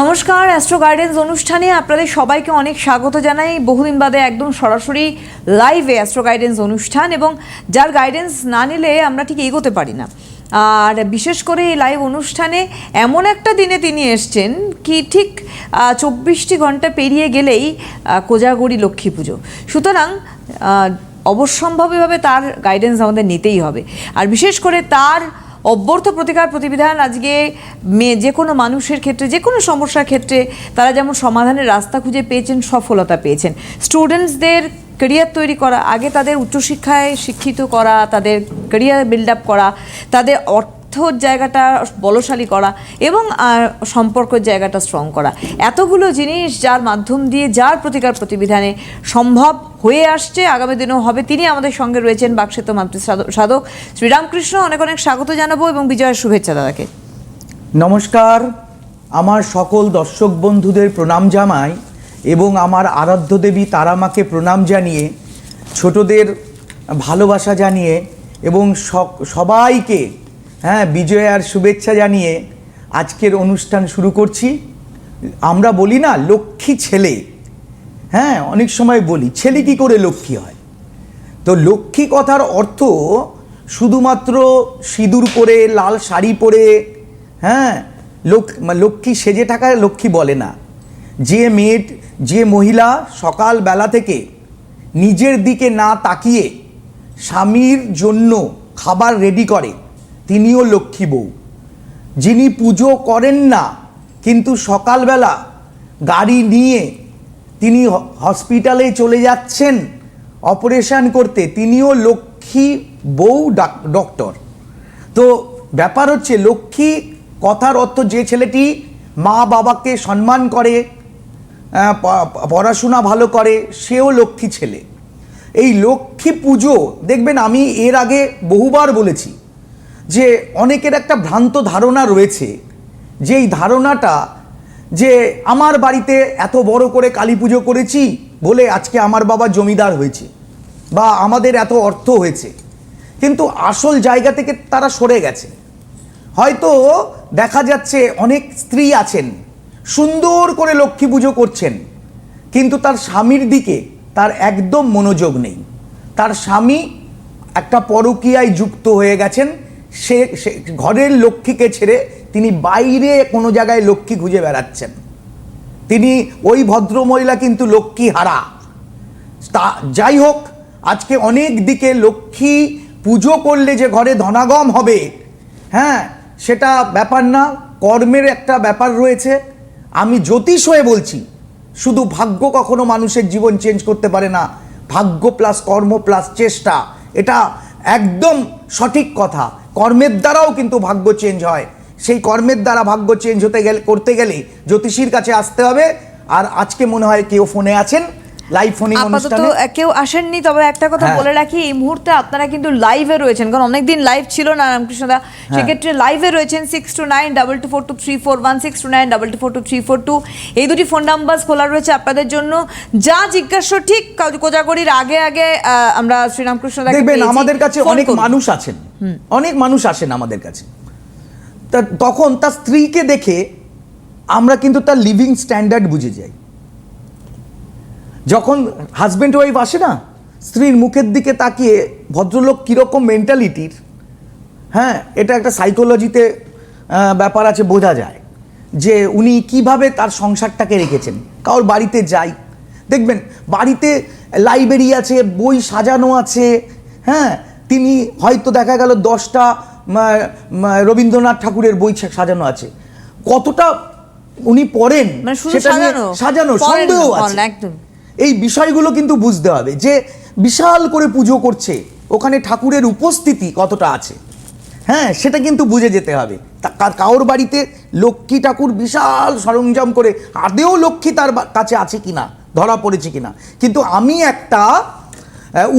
নমস্কার astro gardens অনুষ্ঠানে আপনাদের সবাইকে অনেক স্বাগত জানাই। বহুদিন বাদে একদম সরাসরি লাইভে অ্যাস্ট্রো গাইডেন্স অনুষ্ঠান এবং যার গাইডেন্স না নিলে আমরা ঠিক এগোতে পারি না। আর বিশেষ করে এই লাইভ অনুষ্ঠানে এমন একটা দিনে তিনি এসছেন কি ঠিক চব্বিশটি ঘণ্টা পেরিয়ে গেলেই কোজাগরি লক্ষ্মী পুজো। সুতরাং অবশ্যম্ভাবীভাবে তার গাইডেন্স আমাদের নিতেই হবে। আর বিশেষ করে তার অব্যর্থ প্রতিকার প্রতিবিধান আজকে মেয়ে যে কোনো মানুষের ক্ষেত্রে, যে কোনো সমস্যার ক্ষেত্রে তারা যেমন সমাধানের রাস্তা খুঁজে পেয়েছেন, সফলতা পেয়েছেন। স্টুডেন্টসদের কেরিয়ার তৈরি করা, আগে তাদের উচ্চশিক্ষায় শিক্ষিত করা, তাদের ক্যারিয়ার বিল্ড আপ করা, তাদের অর্থর জায়গাটা বলশালী করা এবং সম্পর্কের জায়গাটা স্ট্রং করা। এতগুলো জিনিস যার মাধ্যম দিয়ে যার প্রতিকার প্রতিবিধানে সম্ভব হয়ে আসছে, আগামী দিনেও হবে। তিনি আমাদের সঙ্গে রয়েছেন বাক্সেত মাতৃ সাধক- শ্রীরামকৃষ্ণ, অনেক অনেক স্বাগত জানাব এবং বিজয়ের শুভেচ্ছা দাদাকে। নমস্কার। আমার সকল দর্শক বন্ধুদের প্রণাম জানাই এবং আমার আরাধ্য দেবী তারামাকে প্রণাম জানিয়ে, ছোটদের ভালোবাসা জানিয়ে এবং সবাইকে হ্যাঁ বিজয় আর শুভেচ্ছা জানিয়ে আজকের অনুষ্ঠান শুরু করছি। আমরা বলি না, লক্ষ্মী ছেলে। হ্যাঁ অনেক সময় বলি, ছেলে কি করে লক্ষ্মী হয়? তো লক্ষ্মী কথার অর্থ শুধুমাত্র সিঁদুর পরে, লাল শাড়ি পরে হ্যাঁ লোক লক্ষ্মী সেজে থাকা লক্ষ্মী বলে না। যে মেয়ে, যে মহিলা সকাল বেলা থেকে নিজের দিকে না তাকিয়ে স্বামীর জন্য খাবার রেডি করে তিনিও লক্ষ্মী বউ। যিনি পুজো করেন না, কিন্তু সকালবেলা গাড়ি নিয়ে তিনি হসপিটালে চলে যাচ্ছেন অপারেশন করতে, তিনিও লক্ষ্মী বউ ডাক- ডক্টর। তো ব্যাপার হচ্ছে, লক্ষ্মী কথার অর্থ যে ছেলেটি মা বাবাকে সম্মান করে পড়াশোনা ভালো করে, সেও লক্ষ্মী ছেলে। এই লক্ষ্মী পুজো, দেখবেন আমি এর আগে বহুবার বলেছি যে অনেকের একটা ভ্রান্ত ধারণা রয়েছে যে এই ধারণাটা যে আমার বাড়িতে এত বড় করে কালী পুজো করেছি বলে আজকে আমার বাবা জমিদার হয়েছে বা আমাদের এত অর্থ হয়েছে। কিন্তু আসল জায়গা থেকে তারা সরে গেছে। হয়তো দেখা যাচ্ছে অনেক স্ত্রী আছেন, সুন্দর করে লক্ষ্মী পুজো করছেন, কিন্তু তার স্বামীর দিকে তার একদম মনোযোগ নেই। তার স্বামী একটা পরকীয়ায় যুক্ত হয়ে গেছেন সে ঘরের লক্ষ্মীকে ছেড়ে তিনি বাইরে কোনো জায়গায় লক্ষ্মী খুঁজে বেড়াচ্ছেন। তিনি ওই ভদ্রমহিলা কিন্তু লক্ষ্মী হারা। তা, যাই হোক, আজকে অনেক দিকে লক্ষ্মী পুজো করলে যে ঘরে ধনাগম হবে হ্যাঁ সেটা ব্যাপার না, কর্মের একটা ব্যাপার রয়েছে। আমি জ্যোতিষ হয়ে বলছি, শুধু ভাগ্য কখনো মানুষের জীবন চেঞ্জ করতে পারে না, ভাগ্য প্লাস কর্ম প্লাস চেষ্টা, এটা একদম সঠিক কথা। কর্মের দ্বারাও কিন্তু ভাগ্য চেঞ্জ হয়। সেই কর্মের দ্বারা ভাগ্য চেঞ্জ হতে গেলে, করতে গেলে জ্যোতিষীর কাছে আসতে হবে। আর আজকে মনে হয় কেউ ফোনে আছেন? লাইভ ফোনিং আপাতত কেউ আসেননি তবে একটা কথা হ্যাঁ। বলে রাখি এই মুহূর্তে আপনারা কিন্তু লাইভে রয়েছেন কারণ অনেকদিন লাইভ ছিল না রামকৃষ্ণ দা। হ্যাঁ। সেক্ষেত্রে লাইভে রয়েছেন six two nine double two four two three four one six two nine double two four two three four two এই দুটি ফোন নাম্বার খোলা রয়েছে আপনাদের জন্য। যা জিজ্ঞাসা ঠিক কাজ- কোজাগরির আগে আগে আমরা শ্রীরামকৃষ্ণ দেখবেন আমাদের কাছে অনেক মানুষ আছেন। অনেক মানুষ আসেন আমাদের কাছে। তা তখন তার স্ত্রীকে দেখে আমরা কিন্তু তার লিভিং স্ট্যান্ডার্ড বুঝে যাই। যখন হাজব্যান্ড ওয়াইফ আসে না স্ত্রীর মুখের দিকে তাকিয়ে ভদ্রলোক কীরকম মেন্টালিটির হ্যাঁ এটা একটা সাইকোলজিতে ব্যাপার আছে বোঝা যায় যে উনি কীভাবে তার সংসারটাকে রেখেছেন কারোর বাড়িতে যাই দেখবেন বাড়িতে লাইব্রেরি আছে বই সাজানো আছে হ্যাঁ তিনি হয়তো দেখা গেল দশটা রবীন্দ্রনাথ ঠাকুরের বই সাজানো আছে কতটা উনি পড়েন মানে সেটা? সাজানো সন্দেহ আছে একদম। এই বিষয়গুলো কিন্তু বুঝতে হবে যে বিশাল করে পুজো করছে, ওখানে ঠাকুরের উপস্থিতি কতটা আছে। হ্যাঁ সেটা কিন্তু বুঝে যেতে হবে। কারোর বাড়িতে লক্ষ্মী ঠাকুর বিশাল সরঞ্জাম করে, আদেও লক্ষ্মী তার কাছে আছে কিনা, ধরা পড়েছে কিনা। কিন্তু আমি একটা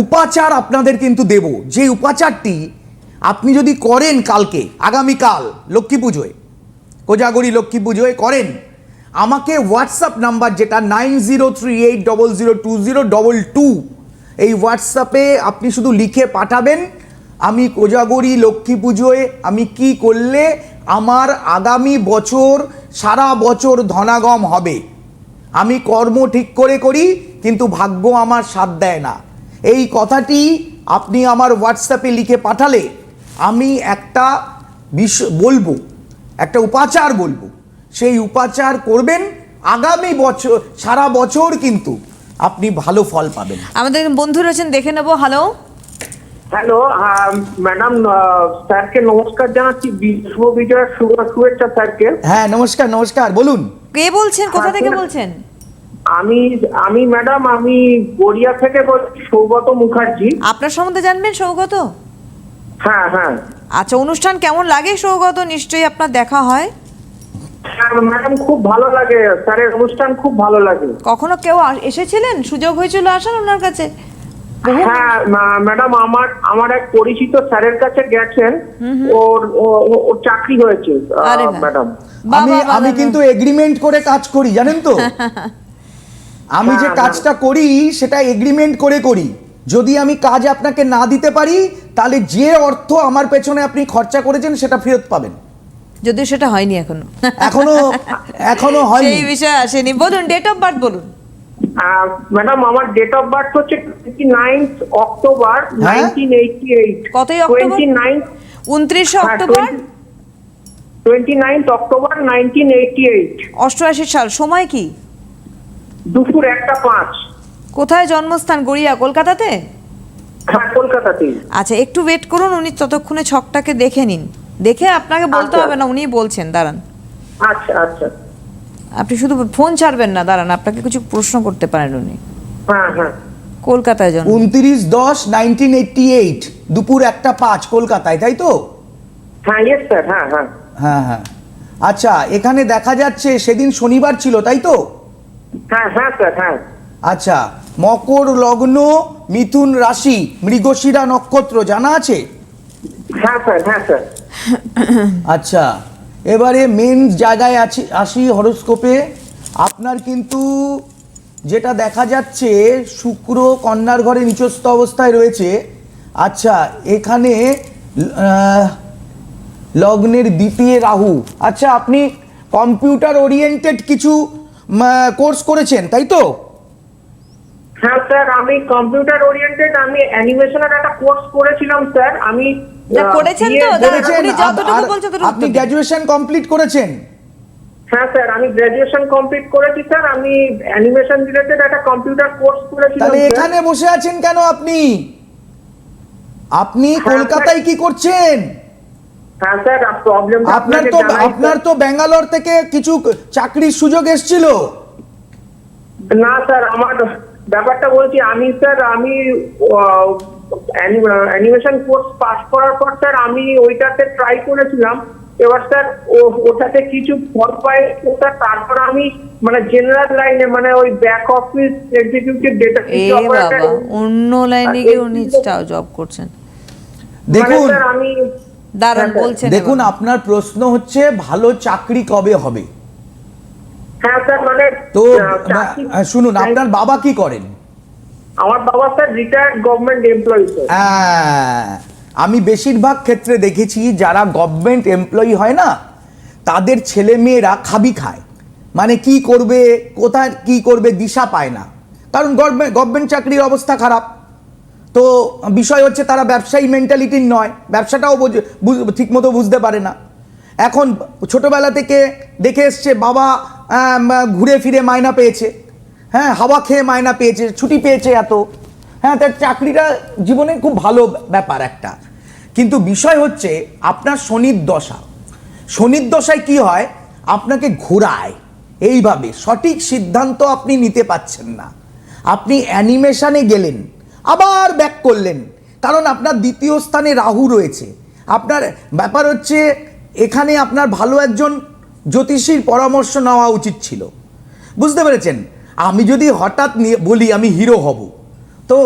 উপাচার আপনাদের কিন্তু দেব। যে উপাচারটি আপনি যদি করেন কালকে, আগামীকাল লক্ষ্মী পুজোয়, কোজাগরি লক্ষ্মী পুজোয় করেন আমাকে হোয়াটসঅ্যাপ নাম্বার যেটা nine zero three eight double zero two zero double two এই হোয়াটসঅ্যাপে আপনি শুধু লিখে পাঠাবেন, আমি কোজাগরি লক্ষ্মী পুজোয় আমি কি করলে আমার আগামী বছর, সারা বছর ধনাগম হবে। আমি কর্ম ঠিক করে করি, কিন্তু ভাগ্য আমার সাথ দেয় না। এই কথাটি আপনি আমার হোয়াটসঅ্যাপে লিখে পাঠালে আমি একটা বিষ বলব, একটা উপাচার বলব। সেই উপাচার করবেন আগামী বছর সারা বছর কিন্তু আপনি ভালো ফল পাবেন। আমাদের বন্ধু রয়েছেন দেখে নেব। হ্যালো হ্যালো ম্যাডাম স্যারকে নমস্কার জানাচ্ছি। বিশ্ব বিজয়ের শুভ- শুভেচ্ছা স্যারকে। হ্যাঁ নমস্কার নমস্কার বলুন। কে বলছেন? কোথা থেকে বলছেন? আমি আমি ম্যাডাম আমি গড়িয়া থেকে বলছি সৌগত মুখার্জি। আপনার সম্বন্ধে জানবেন সৌগত? হ্যাঁ হ্যাঁ। আচ্ছা অনুষ্ঠান কেমন লাগে সৌগত? নিশ্চয়ই আপনার দেখা হ্যাঁ। ম্যাডাম খুব ভালো লাগে। স্যারের অনুষ্ঠান খুব ভালো লাগে। কখনো কেউ এসেছিলেন? সুযোগ হয়েছিল আসার ওনার কাছে? হ্যাঁ ম্যাডাম আমার আমার এক পরিচিত স্যারের কাছে গেছেন। ওর ওর চাকরি হয়েছে। ম্যাডাম। আমি আমি কিন্তু এগ্রিমেন্ট করে কাজ করি জানেন তো? আমি যে হ্যাঁ, কাজটা করি সেটা এগ্রিমেন্ট করে করি। যদি আমি কাজ আপনাকে না দিতে পারি তাহলে যে অর্থ আমার পেছনে আপনি খরচা করেছেন সেটা ফেরত পাবেন। যদিও সেটা হয়নি এখনও। এখনও এখনও হয়নি। সেই বিষয়ে আসেনি। বলুন ডেট অফ বার্থ বলুন। ম্যাডাম আমার ডেট অফ বার্থ হচ্ছে twenty ninth October? Nineteen eighty eight কতই অক্টোবর? উনত্রিশে October twenty ninth October nineteen eighty eight অষ্টআশি সাল সময় কি? দুপুর একটা পাঁচ। কোথায় জন্মস্থান? গড়িয়া কলকাতাতে? হ্যাঁ কলকাতাতেই। আচ্ছা একটু ওয়েট করুন উনি ততক্ষণে ছকটাকে দেখে নিন। দেখে আপনাকে বলতে আচ্ছা। হবে না উনি বলছেন দাঁড়ান। আচ্ছা আচ্ছা। আপনি শুধু ফোন ছাড়বেন না দাঁড়ান আপনাকে কিছু প্রশ্ন করতে পারেন উনি। হ্যাঁ হ্যাঁ। কলকাতায় জন্ম। উনত্রিশ দশ নাইনটিন এইটটি এইট দুপুর একটা পাঁচ কলকাতায় তাই তো? হ্যাঁ স্যার হ্যাঁ হ্যাঁ। হ্যাঁ হ্যাঁ। আচ্ছা এখানে দেখা যাচ্ছে সেদিন শনিবার ছিল তাই তো? হ্যাঁ হ্যাঁ স্যার হ্যাঁ। আচ্ছা মকর লগ্ন মিথুন রাশি মৃগশিরা নক্ষত্র জানা আছে? হ্যাঁ স্যার হ্যাঁ স্যার। আচ্ছা এবারে মেন জায়গায় আছি আসি হরোস্কোপে আপনার কিন্তু যেটা দেখা যাচ্ছে শুক্র কন্যার ঘরে নিচস্থ অবস্থায় রয়েছে। আচ্ছা এখানে লগ্নের দ্বিতীয় রাহু। আচ্ছা আপনি কম্পিউটার ওরিয়েন্টেড কিছু কোর্স করেছেন তাই তো? হ্যাঁ স্যার আমি কম্পিউটার ওরিয়েন্টেড আমি অ্যানিমেশনের একটা কোর্স করেছিলাম স্যার। আমি না, করেছেন তো? দাঁড়ান, করেছেন আপনি যতটুকু বলছেন আপনি গ্র্যাজুয়েশন কমপ্লিট করেছেন? হ্যাঁ স্যার আমি গ্র্যাজুয়েশন কমপ্লিট করেছি স্যার। আমি অ্যানিমেশন রিলেটেড একটা কম্পিউটার কোর্স করেছিলাম তাহলে এখানে বসে আছেন কেন আপনি? আপনি হ্যাঁ, কলকাতায় কি করছেন? হ্যাঁ স্যার আপনার তো আপনার তো ব্যাঙ্গালোর থেকে কিছু চাকরির সুযোগ এসেছিল? না স্যার আমার ব্যাপারটা বলছি আমি স্যার আমি অ্যানিমেশন কোর্স পাস করার পর স্যার আমি ওইটাতে ট্রাই করেছিলাম। এবার স্যার ওটাতে কিছু ফল পাই ওটা তারপর আমি মানে জেনারেল লাইনে মানে ওই ব্যাক অফিস এক্সিকিউটিভ ডেটা এ বাবা অন্য লাইনে গিয়ে উনি জব করছেন। দেখুন আমি দাঁড়ান হ্যাঁ, বলছেন দেখুন আপনার প্রশ্ন হচ্ছে ভালো চাকরি কবে হবে? হ্যাঁ স্যার মানে তো আহ, শুনুন আপনার বাবা কি করেন? আমার বাবা স্যার রিটায়ার্ড গভর্নমেন্ট এমপ্লয়ি হ্যাঁ, আমি বেশিরভাগ ক্ষেত্রে দেখেছি যারা গভর্নমেন্ট এমপ্লয়ি হয় না তাদের ছেলে মেয়েরা খাবি খায়। মানে কি করবে কোথায় কি করবে দিশা পায় না। কারণ গভর্নমেন্ট গভর্নমেন্ট চাকরির অবস্থা খারাপ। তো বিষয় হচ্ছে তারা ব্যবসায়ী মেন্টালিটির নয় ব্যবসাটাও ঠিকমতো বুঝতে পারে না। এখন ছোটবেলা থেকে দেখে এসছে বাবা ঘুরে ফিরে মায়না পেয়েছে। হ্যাঁ হাওয়া খেয়ে মায়না পেয়েছে, ছুটি পেয়েছে এত। হ্যাঁ তার চাকরিটা জীবনে খুব ভালো ব্যাপার একটা। কিন্তু বিষয় হচ্ছে, আপনার শনির দশা। শনির দশায় কি হয়? আপনাকে ঘোরায়। এইভাবে সঠিক সিদ্ধান্ত আপনি নিতে পাচ্ছেন না। আপনি অ্যানিমেশনে গেলেন, আবার ব্যাক করলেন। কারণ আপনার দ্বিতীয় স্থানে রাহু রয়েছে। আপনার ব্যাপার হচ্ছে, এখানে আপনার ভালো একজন জ্যোতিষীর পরামর্শ নেওয়া উচিত ছিল। বুঝতে পেরেছেন? আমি যদি হঠাৎ নিয়ে বলি আমি হিরো হব তো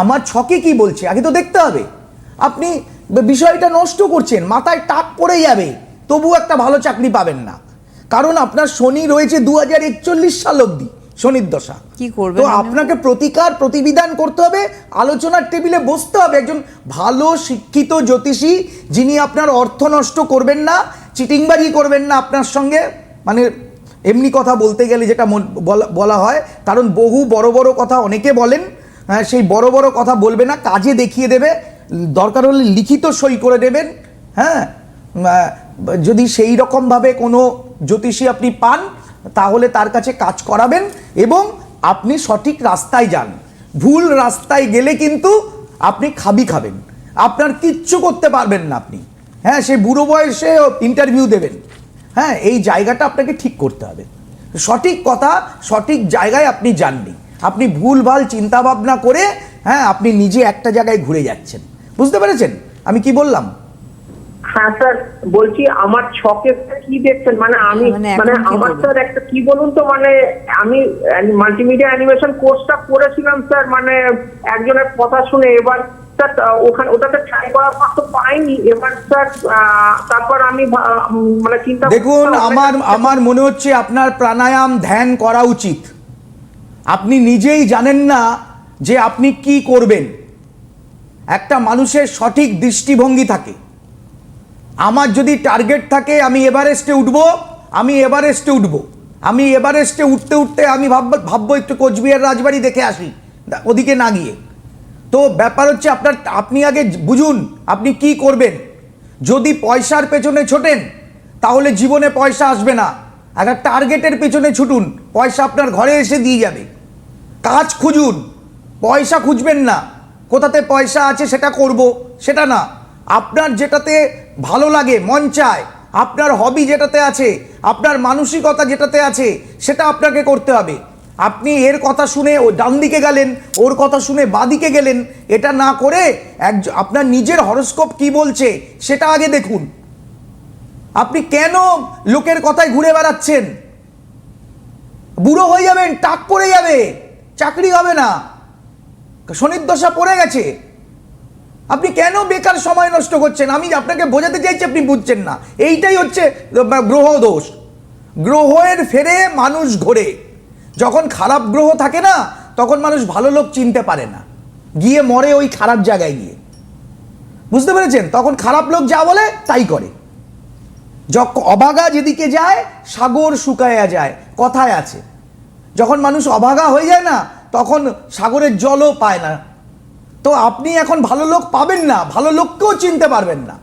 আমার ছকে কি বলছে? আগে তো দেখতে হবে। আপনি বিষয়টা নষ্ট করছেন মাথায় টাক পড়ে যাবে তবু একটা ভালো চাকরি পাবেন না। কারণ আপনার শনি রয়েছে দু হাজার একচল্লিশ সাল অবধি শনির দশা। কি করবেন তো আপনাকে প্রতিকার প্রতিবিধান করতে হবে আলোচনার টেবিলে বসতে হবে একজন ভালো শিক্ষিত জ্যোতিষী যিনি আপনার অর্থ নষ্ট করবেন না চিটিংবাজি করবেন না আপনার সঙ্গে মানে এমনি কথা বলতে গেলে যেটা বলা- বলা হয় কারণ বহু বড় বড় কথা অনেকে বলেন হ্যাঁ, সেই বড় বড় কথা বলবে না কাজে দেখিয়ে দেবে দরকার হলে লিখিত সই করে দেবেন হ্যাঁ যদি সেই রকমভাবে কোনো জ্যোতিষী আপনি পান তাহলে তার কাছে কাজ করাবেন এবং আপনি সঠিক রাস্তায় যান। ভুল রাস্তায় গেলে কিন্তু আপনি খাবি খাবেন। আপনার কিচ্ছু করতে পারবেন না আপনি। হ্যাঁ সে বুড়ো বয়সে ইন্টারভিউ দেবেন। হ্যাঁ এই জায়গাটা আপনাকে ঠিক করতে হবে। সঠিক কথা, সঠিক জায়গায় আপনি যাননি। আপনি ভুলভাল চিন্তা ভাবনা করে হ্যাঁ আপনি নিজে একটা জায়গায় ঘুরে যাচ্ছেন। বুঝতে পেরেছেন? আমি কি বললাম? হ্যাঁ স্যার বলছি আমার ছকে কি দেখছেন? মানে আমি মানে মানে আমার স্যার একটা কি বলুন তো মানে আমি মাল্টিমিডিয়া অ্যানিমেশন কোর্সটা করেছিলাম স্যার মানে একজনের কথা শুনে। এবার স্যার ওখানে ওটাতে ট্রাই করার পর তো পাইনি। এবার স্যার আহ, তারপর আমি মানে চিন্তা দেখুন আমার আমার মনে হচ্ছে আপনার প্রাণায়াম ধ্যান করা উচিত। আপনি নিজেই জানেন না যে আপনি কি করবেন। একটা মানুষের সঠিক দৃষ্টিভঙ্গি থাকে। আমার যদি টার্গেট থাকে, আমি এভারেস্টে উঠবো, আমি এভারেস্টে উঠবো। আমি এভারেস্টে উঠতে উঠতে আমি ভাববো ভাববো একটু কোচবিহার রাজবাড়ি দেখে আসি ওদিকে না গিয়ে। তো ব্যাপার হচ্ছে আপনার, আপনি আগে বুঝুন, আপনি কি করবেন। যদি পয়সার পেছনে ছোটেন, তাহলে জীবনে পয়সা আসবে না। একটা টার্গেটের পেছনে ছুটুন, পয়সা আপনার ঘরে এসে দিয়ে যাবে। কাজ খুঁজুন, পয়সা খুঁজবেন না। কোথাতে পয়সা আছে সেটা করব, সেটা না। আপনার যেটাতে ভালো লাগে, মন চায়, আপনার হবি যেটাতে আছে, আপনার মানসিকতা যেটাতে আছে, সেটা আপনাকে করতে হবে। আপনি এর কথা শুনে ও ডান দিকে গেলেন, ওর কথা শুনে বাদিকে গেলেন, এটা না করে এক আপনার নিজের হরস্কোপ কি বলছে, সেটা আগে দেখুন। আপনি কেন লোকের কথায় ঘুরে বেড়াচ্ছেন? বুড়ো হয়ে যাবেন, টাক পড়ে যাবে, চাকরি হবে না। শনির দশা পড়ে গেছে। আপনি কেন বেকার সময় নষ্ট করছেন? আমি আপনাকে বোঝাতে চাইছি, আপনি বুঝছেন না। এইটাই হচ্ছে গ্রহ দোষ। গ্রহের ফেরে মানুষ ঘোরে। যখন খারাপ গ্রহ থাকে না, তখন মানুষ ভালো লোক চিনতে পারে না। গিয়ে মরে ওই খারাপ জায়গায় গিয়ে। বুঝতে পেরেছেন? তখন খারাপ লোক যা বলে, তাই করে। যখন অভাগা যেদিকে যায়, সাগর শুকায়া যায়, কথায় আছে। যখন মানুষ অভাগা হয়ে যায় না, তখন সাগরের জলও পায় না। তো আপনি এখন ভালো লোক পাবেন না, ভালো লোককেও চিনতে পারবেন না।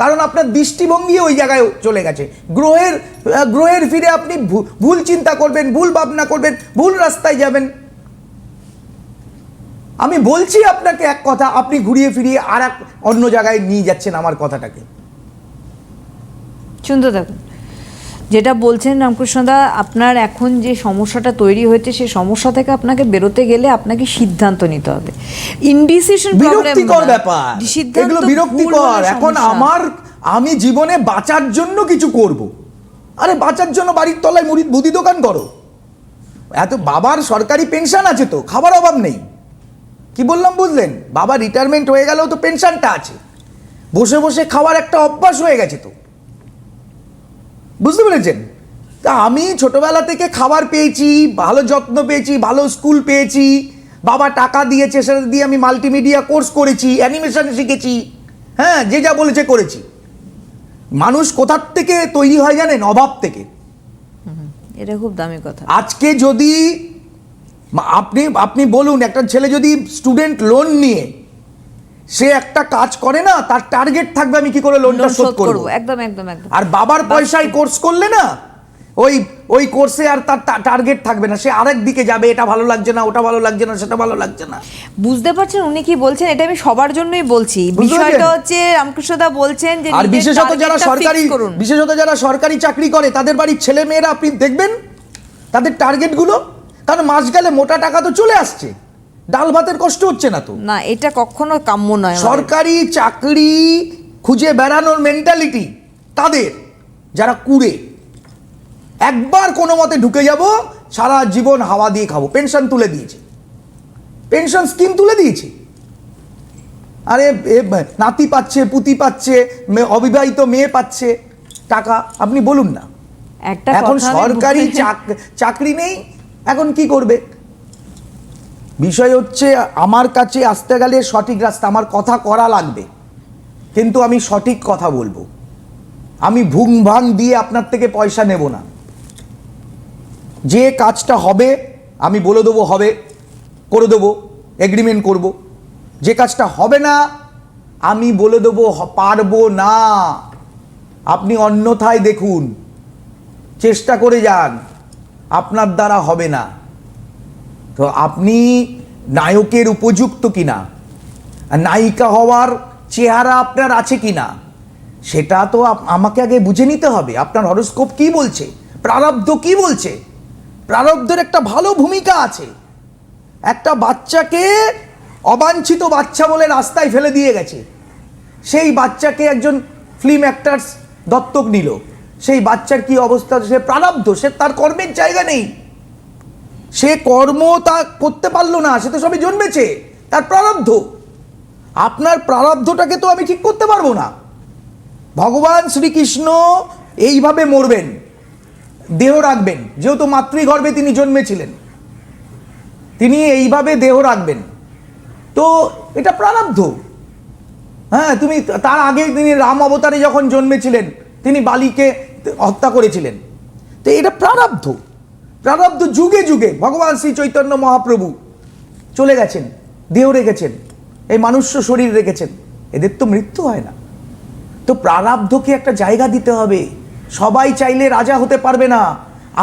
কারণ আপনার দৃষ্টিভঙ্গি ওই জায়গায় চলে গেছে। গ্রহের গ্রহের ফিরে আপনি ভুল চিন্তা করবেন, ভুল ভাবনা করবেন, ভুল রাস্তায় যাবেন। আমি বলছি আপনাকে এক কথা, আপনি ঘুরিয়ে ফিরিয়ে আর এক অন্য জায়গায় নিয়ে যাচ্ছেন আমার কথাটাকে। শুনতে থাকুন যেটা বলছেন রামকৃষ্ণদা আপনার এখন যে সমস্যাটা তৈরি হয়েছে সেই সমস্যা থেকে আপনাকে বেরোতে গেলে আপনাকে সিদ্ধান্ত নিতে হবে। ইনডিসিশন বিরক্তিকর ব্যাপার। এগুলো বিরক্তিকর। এখন আমার আমি জীবনে বাঁচার জন্য কিছু করব। আরে বাঁচার জন্য বাড়ির তলায় মুড়ি মুদি দোকান করো। এত বাবার সরকারি পেনশন আছে তো খাবার অভাব নেই। কি বললাম বুঝলেন? বাবা রিটায়ারমেন্ট হয়ে গেলেও তো পেনশনটা আছে। বসে বসে খাওয়ার একটা অভ্যাস হয়ে গেছে তো। বুঝতে পেরেছেন? তা আমি ছোটবেলা থেকে খাবার পেয়েছি ভালো যত্ন পেয়েছি ভালো স্কুল পেয়েছি বাবা টাকা দিয়েছে সেটা দিয়ে আমি মাল্টিমিডিয়া কোর্স করেছি অ্যানিমেশন শিখেছি হ্যাঁ যে যা বলেছে করেছি। মানুষ কোথার থেকে তৈরি হয় জানেন? অভাব থেকে। এটা খুব দামি কথা। আজকে যদি আপনি আপনি বলুন একটা ছেলে যদি স্টুডেন্ট লোন নিয়ে সে একটা কাজ করে না তার টার্গেট থাকবে আমি কি করে লোনটা শোধ করব। একদম একদম একদম। আর বাবার পয়সায় কোর্স করলে না ওই ওই কোর্সে আর তার টার্গেট থাকবে না। সে আরেক দিকে যাবে এটা ভালো লাগছে না ওটা ভালো লাগছে না সেটা ভালো লাগছে না। বুঝতে পারছেন উনি কি বলছেন? এটা আমি সবার জন্যই বলছি। বিষয়টা হচ্ছে রামকৃষ্ণদা বলছেন যে আর বিশেষত যারা সরকারি বিশেষত যারা সরকারি চাকরি করে তাদের বাড়ির ছেলে মেয়েরা আপনি দেখবেন? তাদের টার্গেটগুলো কারণ মাস গেলে মোটা টাকা তো চলে আসছে। ডাল ভাতের কষ্ট হচ্ছে না তো। না এটা কখনো কাম্য নয় সরকারি চাকরি খুঁজে বেড়ানোর মেন্টালিটি তাদের যারা কুড়ে। একবার কোনো মতে ঢুকে যাব সারা জীবন হাওয়া দিয়ে খাব। পেনশন তুলে দিয়েছে। পেনশন স্কিম তুলে দিয়েছে। আরে নাতি পাচ্ছে পুতি পাচ্ছে অবিবাহিত মেয়ে পাচ্ছে। টাকা আপনি বলুন না। একটা এখন সরকারি চাকরি নেই এখন কি করবে? বিষয় হচ্ছে, আমার কাছে আসতে গেলে সঠিক রাস্তা, আমার কথা করা লাগবে। কিন্তু আমি সঠিক কথা বলব। আমি ভুং ভাং দিয়ে আপনার থেকে পয়সা নেব না। যে কাজটা হবে, আমি বলে দেবো, হবে, করে দেবো এগ্রিমেন্ট করব। যে কাজটা হবে না, আমি বলে দেবো পারব না। আপনি অন্যথায় দেখুন, চেষ্টা করে যান, আপনার দ্বারা হবে না। তো আপনি নায়কের উপযুক্ত কিনা? নায়িকা হওয়ার চেহারা আপনার আছে কিনা? সেটা তো আমাকে আগে বুঝে নিতে হবে। আপনার হরস্কোপ কি বলছে? প্রারব্ধ কি বলছে? প্রারব্ধের একটা ভালো ভূমিকা আছে। একটা বাচ্চাকে অবাঞ্ছিত বাচ্চা বলে রাস্তায় ফেলে দিয়ে গেছে। সেই বাচ্চাকে একজন ফিল্ম অ্যাক্টার্স দত্তক নিল। সেই বাচ্চার কি অবস্থা? সে প্রারব্ধ, সে তার কর্মের জায়গা নেই। সে কর্ম তা করতে পারল না, সে তো সবে জন্মেছে, তার প্রারব্ধ। আপনার প্রারব্ধটাকে তো আমি ঠিক করতে পারব না। ভগবান শ্রীকৃষ্ণ এইভাবে মরবেন, দেহ রাখবেন, যেহেতু মাতৃগর্ভে তিনি জন্মেছিলেন। তিনি এইভাবে দেহ রাখবেন। তো এটা প্রারব্ধ। হ্যাঁ তুমি তার আগে তিনি রাম অবতারে যখন জন্মেছিলেন, তিনি বালিকে হত্যা করেছিলেন। তো এটা প্রারব্ধ। প্রারব্ধ যুগে যুগে ভগবান শ্রী চৈতন্য মহাপ্রভু চলে গেছেন, দেহ রেখেছেন, এই মানুষ্য শরীর রেখেছেন। এদের তো মৃত্যু হয় না। তো প্রারাব্ধকে একটা জায়গা দিতে হবে। সবাই চাইলে রাজা হতে পারবে না।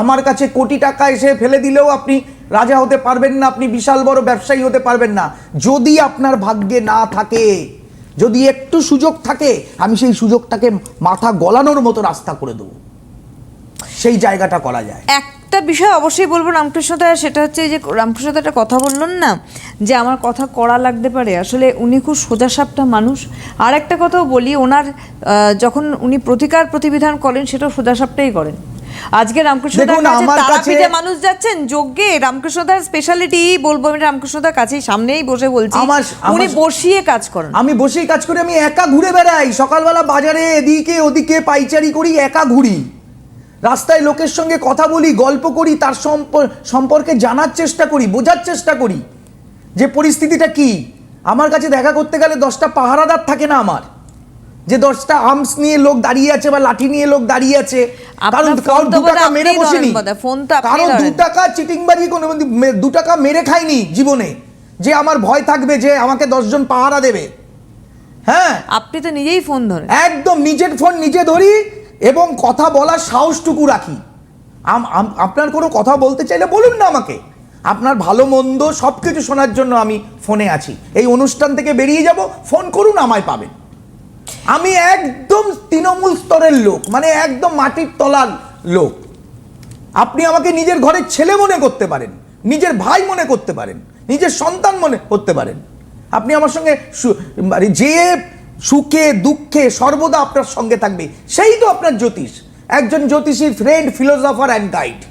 আমার কাছে কোটি টাকা এসে ফেলে দিলেও আপনি রাজা হতে পারবেন না, আপনি বিশাল বড় ব্যবসায়ী হতে পারবেন না। যদি আপনার ভাগ্যে না থাকে, যদি একটু সুযোগ থাকে, আমি সেই সুযোগটাকে মাথা গলানোর মতো রাস্তা করে দেবো। সেই জায়গাটা করা যায়। একটা বিষয় অবশ্যই বলব রামকৃষ্ণদা সেটা হচ্ছে যে রামকৃষ্ণদা একটা কথা বললেন না যে আমার কথা কড়া লাগতে পারে। আসলে উনি খুব সোজাসাপটা মানুষ। আর একটা কথাও বলি ওনার যখন উনি প্রতিকার প্রতিবিধান করেন সেটা সোজাসাপটাই করেন। আজকে কাছে- তারাপীঠে মানুষ যাচ্ছেন যজ্ঞে রামকৃষ্ণদার স্পেশালিটি বলব আমি রামকৃষ্ণদার কাছেই সামনেই বসে বলছি আমার- উনি বসিয়ে কাজ করেন। আমি বসেই কাজ করি আমি একা ঘুরে বেড়াই। সকালবেলা বাজারে এদিকে ওদিকে পাইচারি করি একা ঘুরি। রাস্তায় লোকের সঙ্গে কথা বলি গল্প করি তার সম্প- সম্পর্কে জানার চেষ্টা করি বোঝার চেষ্টা করি। যে পরিস্থিতিটা কি? আমার কাছে দেখা করতে গেলে দশটা পাহারাদার থাকে না আমার। যে দশটা আর্মস নিয়ে লোক দাঁড়িয়ে আছে বা লাঠি নিয়ে লোক দাঁড়িয়ে আছে। আপনার কারণ ফোন কারণ দু টাকা বোধহয় মেরে বসিনি। কারণ দু টাকা চিটিংবাজি কোনো দু টাকা মেরে খাইনি জীবনে। যে আমার ভয় থাকবে যে আমাকে দশজন পাহারা দেবে। হ্যাঁ? আপনি তো নিজেই ফোন ধরেন। একদম নিজের ফোন নিজে ধরি এবং কথা বলার সাহসটুকু রাখি। আপনার কোনো কথা বলতে চাইলে বলুন না আমাকে। আপনার ভালো মন্দ সব কিছু শোনার জন্য আমি ফোনে আছি। এই অনুষ্ঠান থেকে বেরিয়ে যাব, ফোন করুন, আমায় পাবেন। আমি একদম তৃণমূল স্তরের লোক মানে একদম মাটির তলার লোক। আপনি আমাকে নিজের ঘরের ছেলে মনে করতে পারেন, নিজের ভাই মনে করতে পারেন, নিজের সন্তান মনে করতে পারেন। আপনি আমার সঙ্গে মানে যে সুখে, দুঃখে সর্বদা আপনার সঙ্গে থাকবে। সেই তো আপনার জ্যোতিষ। একজন জ্যোতিষীর ফ্রেন্ড ফিলোসফার অ্যান্ড গাইড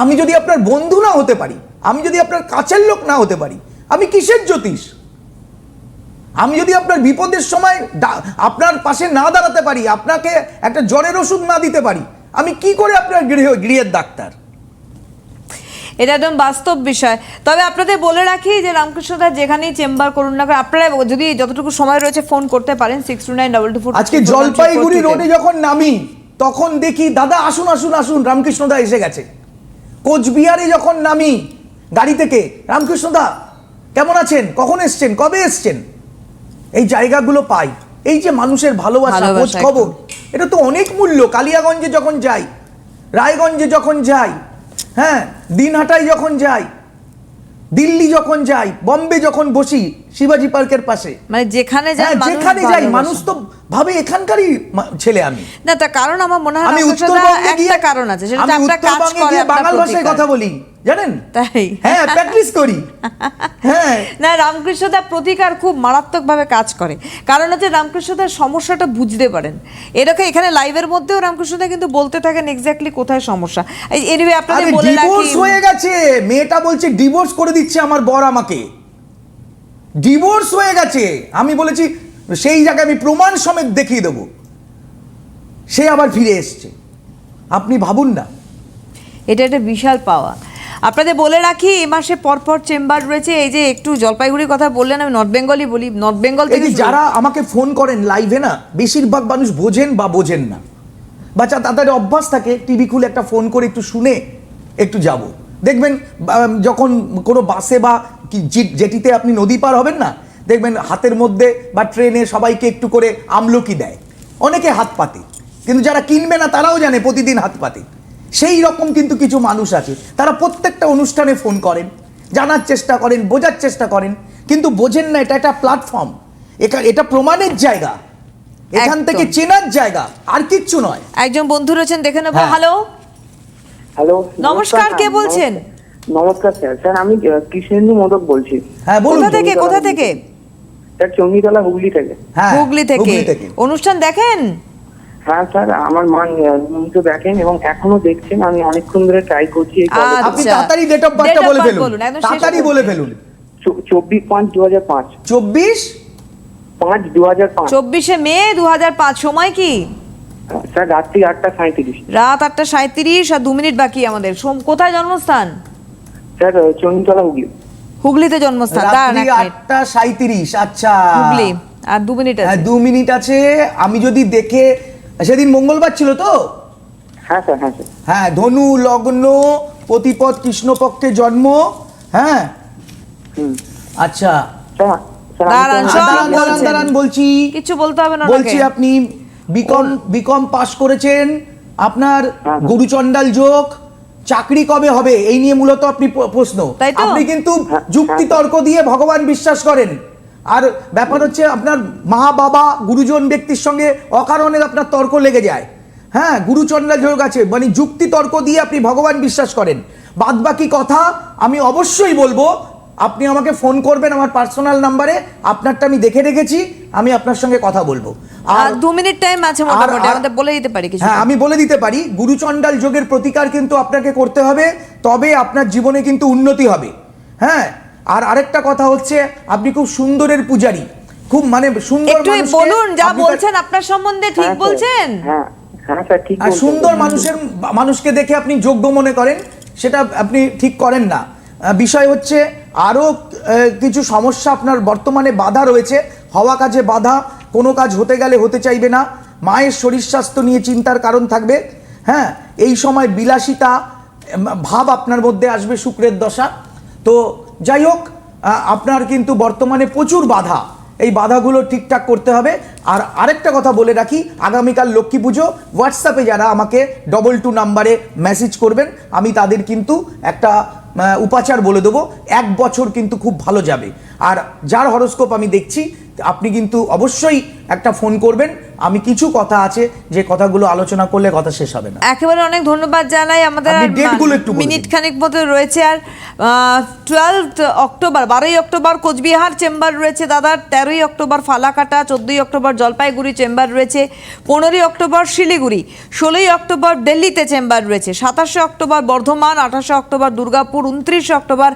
আমি যদি আপনার বন্ধু না হতে পারি, আমি যদি আপনার কাছের লোক না হতে পারি, আমি কিসের জ্যোতিষ? আমি যদি আপনার বিপদের সময় আপনার পাশে না দাঁড়াতে পারি, আপনাকে একটা জ্বরের ওষুধ না দিতে পারি, আমি কি করে আপনার গৃহ, গৃহের ডাক্তার? এটা একদম বাস্তব বিষয়। তবে আপনাদের বলে রাখি যে রামকৃষ্ণদার যেখানেই চেম্বার করুন না কেন, আপনারা যদি যতটুকু সময় রয়েছে ফোন করতে পারেন six two nine double two four আজকে জলপাইগুড়ি রোডে যখন নামি তখন দেখি দাদা আসুন আসুন আসুন রামকৃষ্ণদা এসে গেছে। কোচবিহারে যখন নামি গাড়ি থেকে রামকৃষ্ণদা কেমন আছেন? কখন এসছেন? কবে এসছেন? এই জায়গাগুলো পাই। এই যে মানুষের ভালোবাসা, খোঁজ খবর এটা তো অনেক মূল্য। কালিয়াগঞ্জে যখন যাই রায়গঞ্জে যখন যাই হ্যাঁ দিনহাটায় যখন যাই দিল্লি যখন যাই বম্বে যখন বসি শিবাজি পার্কের পাশে। মানে যেখানে যান হ্যাঁ, যেখানে যাই মানুষ তো ভাবে এখানকারই ছেলে আমি। না তার কারণ আমার মনে হয় আমি উত্তরবঙ্গে গিয়ে একটা কারণ আছে সেটা আমি কাজ করে আপনার বাংলা ভাষায় কথা বলি জানেন? তাই? হ্যাঁ প্র্যাকটিস করি। হ্যাঁ। না রামকৃষ্ণদার প্রতিকার খুব মারাত্মকভাবে কাজ করে। কারণ হচ্ছে রামকৃষ্ণদার সমস্যাটা বুঝতে পারেন। এরকম এখানে লাইভের মধ্যেও রামকৃষ্ণদা কিন্তু বলতে থাকেন এক্স্যাক্টলি কোথায় সমস্যা। এনিওয়ে আপনাদের বলে ডিভোর্স হয়ে গেছে। মেয়েটা বলছে ডিভোর্স করে দিচ্ছে আমার বর আমাকে। ডিভোর্স হয়ে গেছে। আমি বলেছি সেই জায়গায় আমি প্রমাণ সমেত দেখিয়ে দেবো। সে আবার ফিরে এসছে। আপনি ভাবুন না। এটা একটা বিশাল পাওয়া। আপনাদের বলে রাখি এ মাসে পরপর চেম্বার রয়েছে। এই যে একটু জলপাইগুড়ির কথা বললেন আমি নর্থ বেঙ্গলই বলি নর্থ বেঙ্গল থেকে যারা আমাকে ফোন করেন লাইভে না বেশিরভাগ মানুষ বোঝেন বা বোঝেন না। বাচ্চা তাদের অভ্যাস থাকে টিভি খুলে একটা ফোন করে একটু শুনে একটু যাব। দেখবেন যখন কোনো বাসে বা কি জেটিতে আপনি নদী পার হবেন না দেখবেন হাতের মধ্যে বা ট্রেনে সবাইকে একটু করে আমলকি দেয়। অনেকে হাত পাতে কিন্তু যারা কিনবে না তারাও জানে প্রতিদিন হাত পাতে। সেই রকম কিন্তু কিছু মানুষ আছে তারা প্রত্যেকটা অনুষ্ঠানে ফোন করেন জানার চেষ্টা করেন বোঝার চেষ্টা করেন কিন্তু বোঝেন না এটা একটা প্ল্যাটফর্ম এটা এটা প্রমাণের জায়গা। এখান থেকে চেনার জায়গা আর কিচ্ছু নয়। একজন বন্ধু রয়েছেন দেখে নেব। হ্যাঁ। হ্যালো হ্যালো নমস্কার, কে বলছেন? নমস্কার। স্যার। স্যার আমি কৃষ্ণেন্দু মোদক বলছি। হ্যাঁ বলুন কোথা থেকে কোথা থেকে? স্যার চঙ্গিতলা হুগলি থেকে। হ্যাঁ হুগলি থেকে। অনুষ্ঠান দেখেন? হ্যাঁ স্যার আমার মা নিয়মিত দেখেন এবং এখনও দেখছেন। আমি অনেকক্ষণ ধরে ট্রাই করছি আপনি আচ্ছা। তাড়াতাড়ি ডেট অফ বার্থটা বলে ফেলুন। তাড়াতাড়ি বলে ফেলুন। চব্বিশ পাঁচ দু হাজার পাঁচ। চব্বিশ? পাঁচ দু হাজার পাঁচ। চব্বিশে মে দু হাজার পাঁচ সময় কি? স্যার রাত্রি আটটা সাঁত্রিশ রাত আটটা সাঁত্রিশ আর দু মিনিট বাকি আমাদের। সোম- কোথায় জন্মস্থান? স্যার চঙ্গিতলা হুগলি। হুগলিতে জন্মস্থান। রাত্রি আটটা সাঁত্রিশ আচ্ছা। হুগলি। আর দু মিনিট হ্যাঁ আছে। দু মিনিট আছে। আমি যদি দেখে সেদিন মঙ্গলবার ছিল তো? হ্যাঁ স্যার হ্যাঁ স্যার। হ্যাঁ ধনু লগ্ন প্রতিপদ কৃষ্ণপক্ষে জন্ম হ্যাঁ? হুম। আচ্ছা। দাঁড়ান দাঁড়ান বলছি। কিছু বলতে হবে না বলছি আপনি বিকম বিকম পাস করেছেন। আপনার হ্যাঁ। যোগ। চাকরি কবে হবে? এই নিয়ে মূলত আপনি প্রশ্ন। আপনি কিন্তু হ্যাঁ, যুক্তি তর্ক দিয়ে ভগবান বিশ্বাস করেন। আর ব্যাপার হচ্ছে আপনার মা বাবা গুরুজন ব্যক্তির সঙ্গে অকারণে আপনার তর্ক লেগে যায়। হ্যাঁ গুরুচণ্ডাল যোগ আছে। মানে যুক্তি তর্ক দিয়ে আপনি ভগবান বিশ্বাস করেন। বাদ বাকি কথা আমি অবশ্যই বলব আপনি আমাকে ফোন করবেন আমার পার্সোনাল নাম্বারে আপনারটা আমি দেখে রেখেছি আমি আপনার সঙ্গে কথা বলব। আর দু মিনিট টাইম আছে মোটামুটি আমাদের বলে দিতে পারি কিছু হ্যাঁ আমি বলে দিতে পারি গুরুচণ্ডাল যোগের প্রতিকার কিন্তু আপনাকে করতে হবে তবে আপনার জীবনে কিন্তু উন্নতি হবে। হ্যাঁ আর আরেকটা কথা হচ্ছে আপনি খুব সুন্দরের পূজারি। খুব মানে সুন্দর একটু বলুন যা বলছেন আপনার সম্বন্ধে ঠিক হ্যাঁ, বলছেন? হ্যাঁ হ্যাঁ স্যার ঠিক আর সুন্দর মানুষের মানুষকে দেখে আপনি যোগ্য মনে করেন সেটা আপনি ঠিক করেন না। বিষয় হচ্ছে আরও কিছু সমস্যা আপনার বর্তমানে বাধা রয়েছে। হওয়া কাজে বাধা, কোনো কাজ হতে গেলে হতে চাইবে না। মায়ের শরীর স্বাস্থ্য নিয়ে চিন্তার কারণ থাকবে। হ্যাঁ এই সময় বিলাসিতা ভাব আপনার মধ্যে আসবে শুক্রের দশা। তো যাই হোক আপনার কিন্তু বর্তমানে প্রচুর বাধা। এই বাধাগুলো ঠিকঠাক করতে হবে। আর আরেকটা কথা বলে রাখি, আগামীকাল লক্ষ্মী পুজো। হোয়াটসঅ্যাপে যারা আমাকে ডবল টু নাম্বারে মেসেজ করবেন, আমি তাদের কিন্তু একটা উপাচার বলে দেবো, এক বছর কিন্তু খুব ভালো যাবে। আর যার হরস্কোপ আমি দেখছি, আপনি কিন্তু অবশ্যই একটা ফোন করবেন আমি কিছু কথা আছে যে কথাগুলো আলোচনা করলে কথা শেষ হবে না একেবারে অনেক ধন্যবাদ জানাই আমাদের একটু মিনিট। খানিক মতো রয়েছে আর টুয়েলভ অক্টোবর বারোই অক্টোবর কোচবিহার চেম্বার রয়েছে দাদার তেরোই অক্টোবর ফালাকাটা চোদ্দোই অক্টোবর জলপাইগুড়ি চেম্বার রয়েছে পনেরোই অক্টোবর শিলিগুড়ি ষোলোই অক্টোবর দিল্লিতে চেম্বার রয়েছে সাতাশে অক্টোবর বর্ধমান আঠাশে অক্টোবর দুর্গাপুর উনত্রিশে অক্টোবর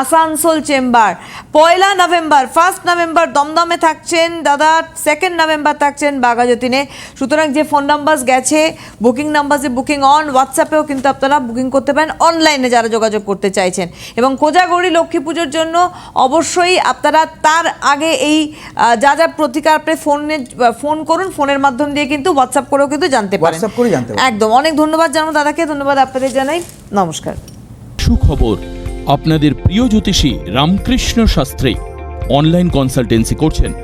আসানসোল চেম্বার পয়লা নভেম্বর ফার্স্ট নভেম্বর দমদমে থাকছেন দাদা সেকেন্ড নভেম্বর থাকছেন বাঘাযতীনে। সুতরাং যে ফোন নাম্বার গেছে বুকিং নাম্বারে বুকিং অন হোয়াটসঅ্যাপেও কিন্তু আপনারা বুকিং করতে পারেন অনলাইনে যারা যোগাযোগ করতে চাইছেন। এবং কোজাগৌরী লক্ষ্মী পুজোর জন্য অবশ্যই আপনারা তার আগে এই যা যা প্রতিকার আপনি ফোনে ফোন করুন ফোনের মাধ্যম দিয়ে কিন্তু হোয়াটসঅ্যাপ করেও কিন্তু জানতে পারেন। WhatsApp করে জানতে পারেন। একদম। অনেক ধন্যবাদ জানাব দাদাকে ধন্যবাদ আপনাদের জানাই। নমস্কার। সুখবর। আপনাদের প্রিয় জ্যোতিষী রামকৃষ্ণ শাস্ত্রী অনলাইন কনসালটেন্সি করছেন।